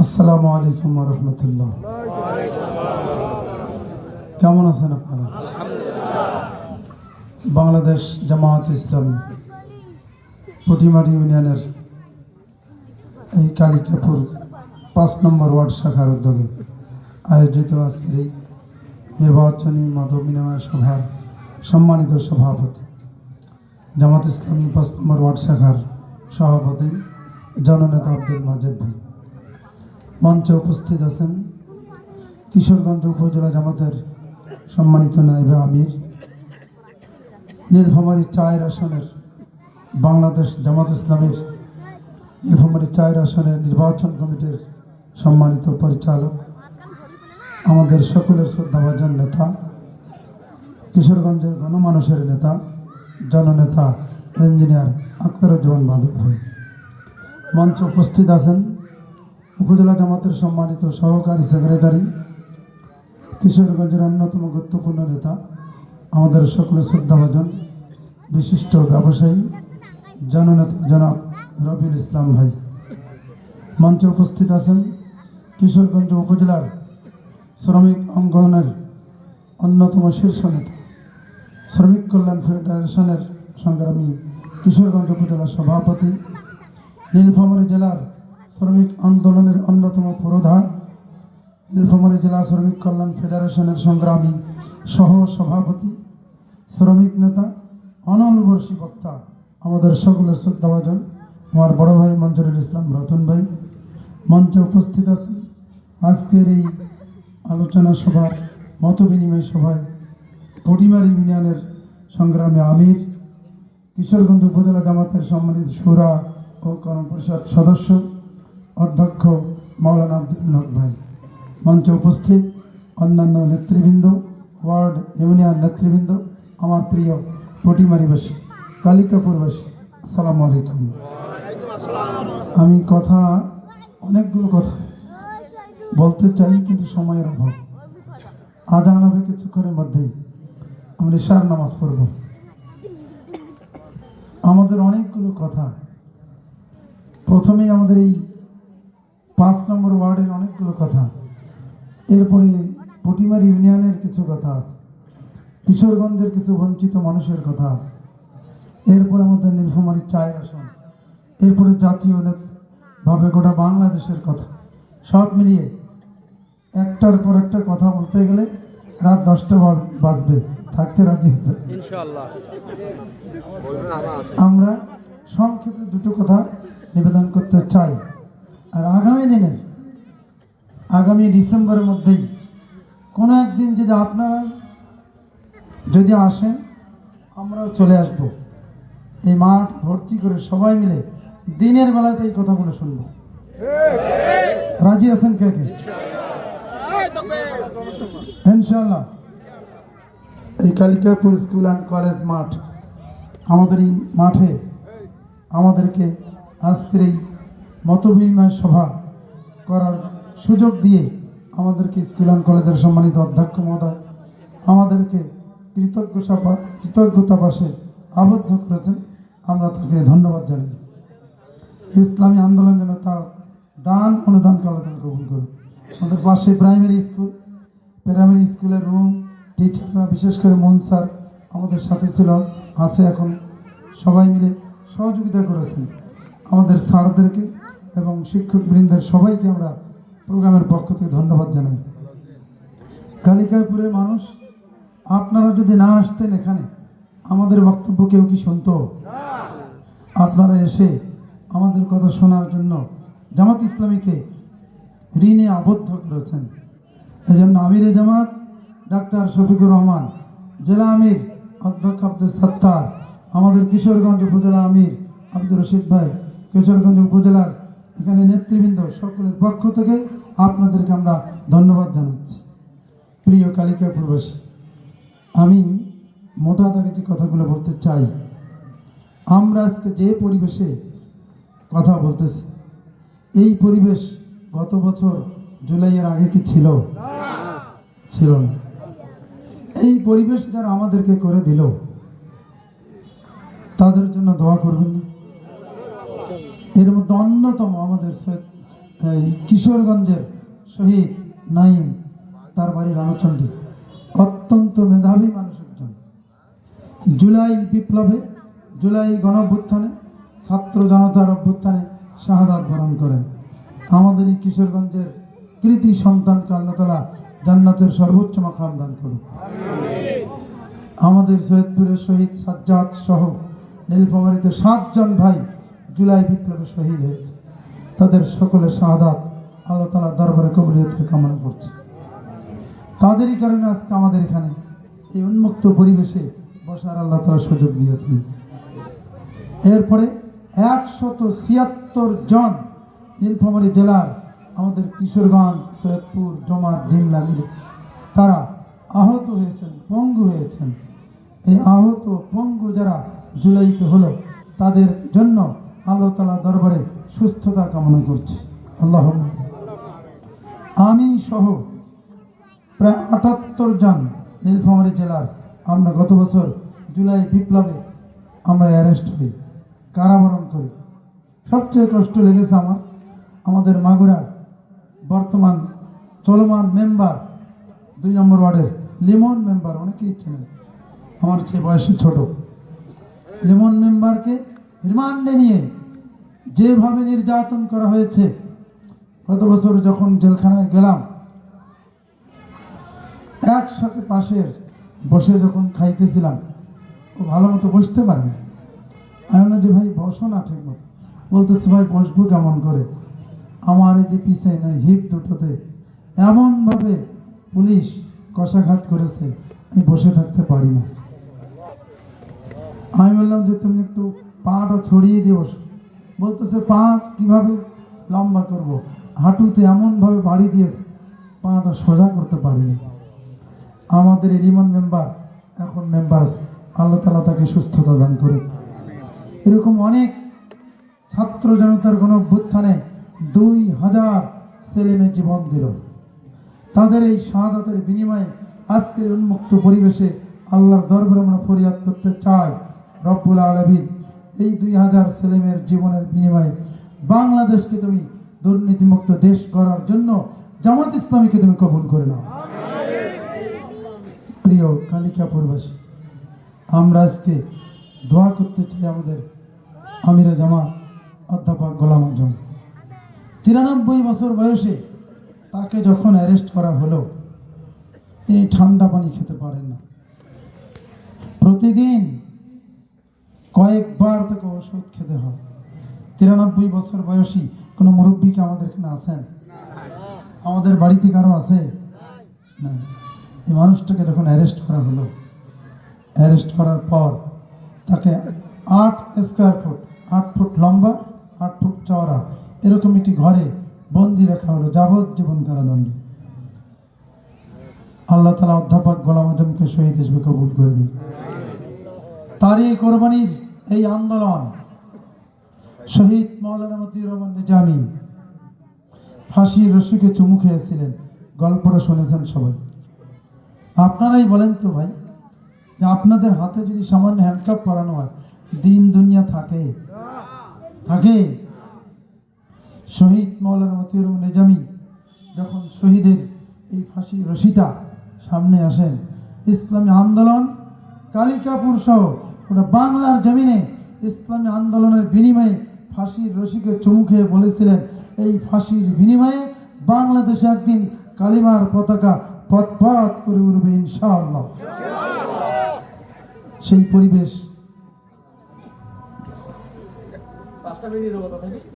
আসসালামু আলাইকুম রহমতুল্লাহ। কেমন আছেন আপনারা? বাংলাদেশ জামায়াত ইসলামী পুটিমারি ইউনিয়নের এই কালিকাপুর পাঁচ নম্বর ওয়ার্ড শাখার উদ্যোগে আয়োজিত আজকের এই নির্বাচনী মত বিনিময় সভার সম্মানিত সভাপতি জামাত ইসলামী পাঁচ নম্বর ওয়ার্ড শাখার সভাপতি জননেতা আব্দুল মাজেদ ভাই। মঞ্চে উপস্থিত আছেন কিশোরগঞ্জ উপজেলা জামাতের সম্মানিত নাইবে আমির, নীলফামারী চায়ের আসনের বাংলাদেশ জামাত ইসলামের নীলফামারী চায়ের আসনের নির্বাচন কমিটির সম্মানিত পরিচালক, আমাদের সকলের শ্রদ্ধাভাজন নেতা, কিশোরগঞ্জের গণমানুষের নেতা, জননেতা, ইঞ্জিনিয়ার আখতারুজ্জামান মাধব ভাই। মঞ্চে উপস্থিত আছেন উপজেলা জামাতের সম্মানিত সহকারী সেক্রেটারি, কিশোরগঞ্জের অন্যতম গুরুত্বপূর্ণ নেতা, আমাদের সকলে শ্রদ্ধাভাজন, বিশিষ্ট ব্যবসায়ী, জননেতা জনাব রবিউল ইসলাম ভাই। মঞ্চে উপস্থিত আছেন কিশোরগঞ্জ উপজেলার শ্রমিক অঙ্গনের অন্যতম শীর্ষ নেতা, শ্রমিক কল্যাণ ফেডারেশনের সংগ্রামী কিশোরগঞ্জ উপজেলার সভাপতি, নীলফামারী জেলার শ্রমিক আন্দোলনের অন্যতম প্রধান, নীলফামারী জেলা শ্রমিক কল্যাণ ফেডারেশনের সংগ্রামী সহ সভাপতি, শ্রমিক নেতা, অনল বর্ষী বক্তা, আমাদের সকলের শ্রদ্ধাভাজন, আমার বড় ভাই মঞ্জুরুল ইসলাম রতন ভাই, মঞ্চে উপস্থিত আছেন আজকের এই আলোচনা সভার মত বিনিময় সভায় পটিমারি ইউনিয়নের সংগ্রামী আমির কিশোরগঞ্জ উপজেলা জামাতের সম্মানিত সুরা ও কর্ম পরিষদ সদস্য, অধ্যক্ষ মাওলানা আব্দুল হক ভাই। মঞ্চে উপস্থিত অন্যান্য নেতৃবৃন্দ, ওয়ার্ড ইউনিয়ন নেতৃবৃন্দ, আমার প্রিয় পটিমারিবাসী, কালিকাপুরবাসী, আসসালামু আলাইকুম। আমি কথা, অনেকগুলো কথা বলতে চাই, কিন্তু সময়ের অভাব। আজান হবে কিছুক্ষণের মধ্যেই। আমরা ইশার নামাজ পড়ব। আমাদের অনেকগুলো কথা। প্রথমেই আমাদের এই পাঁচ নম্বর ওয়ার্ডের অনেকগুলো কথা। এরপরে পটিমার ইউনিয়নের কিছু কথা আছে। কিশোরগঞ্জের কিছু বঞ্চিত মানুষের কথা আছে। এরপরে আমাদের নীলফামারী চায়ের আসন। এরপরে জাতীয় নেত- ভাবে গোটা বাংলাদেশের কথা। সব মিলিয়ে একটার পর একটা কথা বলতে গেলে রাত দশটা বাজবে। থাকতে রাজি আছে আমরা সংক্ষেপে দুটো কথা নিবেদন করতে চাই। আর আগামী দিনের আগামী ডিসেম্বরের মধ্যেই কোনো একদিন যদি আপনারা যদি আসেন আমরাও চলে আসব। এই মাঠ ভর্তি করে সবাই মিলে দিনের বেলাতে এই কথাগুলো শুনব। রাজি আছেন কে কে? ইনশাল্লাহ এই কালিকাপুর স্কুল অ্যান্ড কলেজ মাঠ আমাদের এই মাঠে আমাদেরকে আজকের এই মতবিনিময় সভা করার সুযোগ দিয়ে আমাদেরকে স্কুল অ্যান্ড কলেজের সম্মানিত অধ্যক্ষ মহোদয় আমাদেরকে কৃতজ্ঞ সভা- কৃতজ্ঞতা আবদ্ধ করেছেন। আমরা তাকে ধন্যবাদ জানাই। ইসলামী আন্দোলন যেন তার দান অনুদানকে আল্লাহ গ্রহণ করুন আমাদের পাশে প্রাইমারি স্কুল প্রাইমারি স্কুলের রুম টিচাররা বিশেষ করে মন স্যার আমাদের সাথে ছিল, আছে এখন। সবাই মিলে সহযোগিতা করেছেন আমাদের স্যারদেরকে এবং শিক্ষকবৃন্দের সবাইকে আমরা প্রোগ্রামের পক্ষ থেকে ধন্যবাদ জানাই। কালিকাপুরের মানুষ, আপনারা যদি না আসতেন এখানে, আমাদের বক্তব্য কেউ কি শুনতো? আপনারা এসে আমাদের কথা শোনার জন্য জামাত ইসলামীকে ঋণে আবদ্ধ করেছেন। এই এজন্য আমিরে জামাত ডাক্তার শফিকুর রহমান, জেলা আমির অধ্যক্ষ আব্দুল সত্তার, আমাদের কিশোরগঞ্জ উপজেলা আমির আব্দুর রশিদ ভাই, কিশোরগঞ্জ উপজেলার এখানে নেতৃবৃন্দ সকলের পক্ষ থেকে আপনাদেরকে আমরা ধন্যবাদ জানাচ্ছি। প্রিয় কালিকাপুরবাসী আমি মোটা দাগে যে কথাগুলো বলতে চাই, আমরা আজকে যে পরিবেশে কথা বলতেছি, এই পরিবেশ গত বছর জুলাইয়ের আগে কি ছিল? ছিল না। এই পরিবেশ যারা আমাদেরকে করে দিল, তাদের জন্য দোয়া করবেন না। মধ্যে অন্যতম আমাদের এই কিশোরগঞ্জের শহীদ নাইম, তার বাড়ি রামচন্ডী অত্যন্ত মেধাবী মানুষ একজন। জুলাই বিপ্লবে, জুলাই গণঅভ্যুত্থানে, ছাত্র জনতার অভ্যুত্থানে শাহাদাত বরণ করেন। আমাদের এই কিশোরগঞ্জের কৃতি সন্তানকে আল্লাহ তালা জান্নাতের সর্বোচ্চ মাকাম দান করুক। আমাদের সৈয়দপুরের শহীদ সাজ্জাদ সহ নীলফামারীতে সাতজন ভাই জুলাই বিপ্লবে শহীদ হয়েছে। তাদের সকলের শাহাদাত আল্লাহ তালা দরবারে কবরিয়তের কামনা করছে। তাদেরই কারণে আজকে আমাদের এখানে এই উন্মুক্ত পরিবেশে বসার আল্লাহ তালা সুযোগ দিয়েছেন। এরপরে একশত ছিয়াত্তর জন নীলফামারী জেলার আমাদের কিশোরগঞ্জ, সৈয়দপুর জমার ডিমলা মিলে তারা আহত হয়েছেন, পঙ্গু হয়েছেন। এই আহত পঙ্গু যারা জুলাইতে হলো, তাদের জন্য আল্লাহ তালা দরবারে সুস্থতা কামনা করছি। আল্লাহ আমি সহ প্রায় আটাত্তর জন নীলফামারী জেলার আমরা গত বছর জুলাই বিপ্লবে আমরা অ্যারেস্ট হই, কারাবরণ করি। সবচেয়ে কষ্ট লেগেছে আমার, আমাদের মাগুরার বর্তমান চলমান মেম্বার দুই নম্বর ওয়ার্ডের লিমন মেম্বার, অনেকেই ছিলেন আমার চেয়ে বয়সে ছোট। লিমন মেম্বারকে রিমান্ডে নিয়ে যেভাবে নির্যাতন করা হয়েছে, গত বছর যখন জেলখানায় গেলাম, একসাথে পাশের বসে যখন খাইতেছিলাম, ও ভালো মতো বসতে পারে না আমি বললাম যে, ভাই, বসো না ঠিক মতো বলতেছে, ভাই, বসবো কেমন করে? আমার এই যে পিছে নাই হিপ দুটোতে এমনভাবে পুলিশ কষাঘাত করেছে, আমি বসে থাকতে পারি না। আমি বললাম যে, তুমি একটু পাটা ছড়িয়ে দিয়ে বসো। বলতেছে পা কীভাবে লম্বা করব? হাঁটুতে এমনভাবে বাড়ি দিয়েছে, পাটা সোজা করতে পারিনি। আমাদের রিমন মেম্বার এখন মেম্বার আল্লাহ তালা তাকে সুস্থতা দান করুন এরকম অনেক ছাত্র জনতার গণ অভ্যুত্থানে দুই হাজার ছেলে মেয়ে জীবন দিল। তাদের এই শাহাদাতের বিনিময়ে আজকের উন্মুক্ত পরিবেশে আল্লাহর দরবারে আমরা ফরিয়াদ করতে চাই রব্বুল আলমিন। এই দুই হাজার ছেলেমেয়ের জীবনের বিনিময়ে বাংলাদেশকে তুমি দুর্নীতিমুক্ত দেশ করার জন্য জামাত ইসলামীকে তুমি কবুল করে নাও। প্রিয় কালিকা কালিকাপুরবাসী, আমরা আজকে দোয়া করতে চাই আমাদের আমিরা জামা অধ্যাপক গোলাম আজম। তিরানব্বই বছর বয়সে তাকে যখন অ্যারেস্ট করা হলো, তিনি ঠান্ডা পানি খেতে পারেন না। প্রতিদিন কয়েকবার তাকে ওষুধ খেতে হয়। তিরানব্বই বছর বয়সী কোনো মুরব্বীকে আমাদের এখানে আসেন আমাদের বাড়িতে কারও আছে? না এই মানুষটাকে যখন অ্যারেস্ট করা হলো অ্যারেস্ট করার পর তাকে আট স্কোয়ার ফুট আট ফুট লম্বা, আট ফুট চওড়া এরকম একটি ঘরে বন্দি রাখা হলো যাবজ্জীবন কারাদণ্ড। আল্লাহ তালা অধ্যাপক গোলাম আজমকে শহীদ হিসেবে কবুল করে নিন তার এই কোরবানির এই আন্দোলন, শহীদ মৌলানা মতিউর রহমান নিজামী ফাঁসির রসুকে চুমু খেয়েছিলেন। গল্পটা শুনেছেন সবাই। আপনারাই বলেন তো ভাই, যে আপনাদের হাতে যদি সামান্য হ্যান্ডকাপ পরানো হয়, দিন দুনিয়া থাকে। থাকে? শহীদ মৌলানা মতিউর নিজামি যখন শহীদের এই ফাঁসির রশিটা সামনে আসেন, ইসলামী আন্দোলন, কালিকাপুর সহ ওটা বাংলার জমিনে ইসলামী আন্দোলনের বিনিময়ে ফাঁসির রশিকে খেয়ে বলেছিলেন, এই ফাঁসির বিনিময়ে বাংলাদেশে একদিন কালিমার পতাকা পথ করে উঠবে ইনশাআল্লাহ। সেই পরিবেশ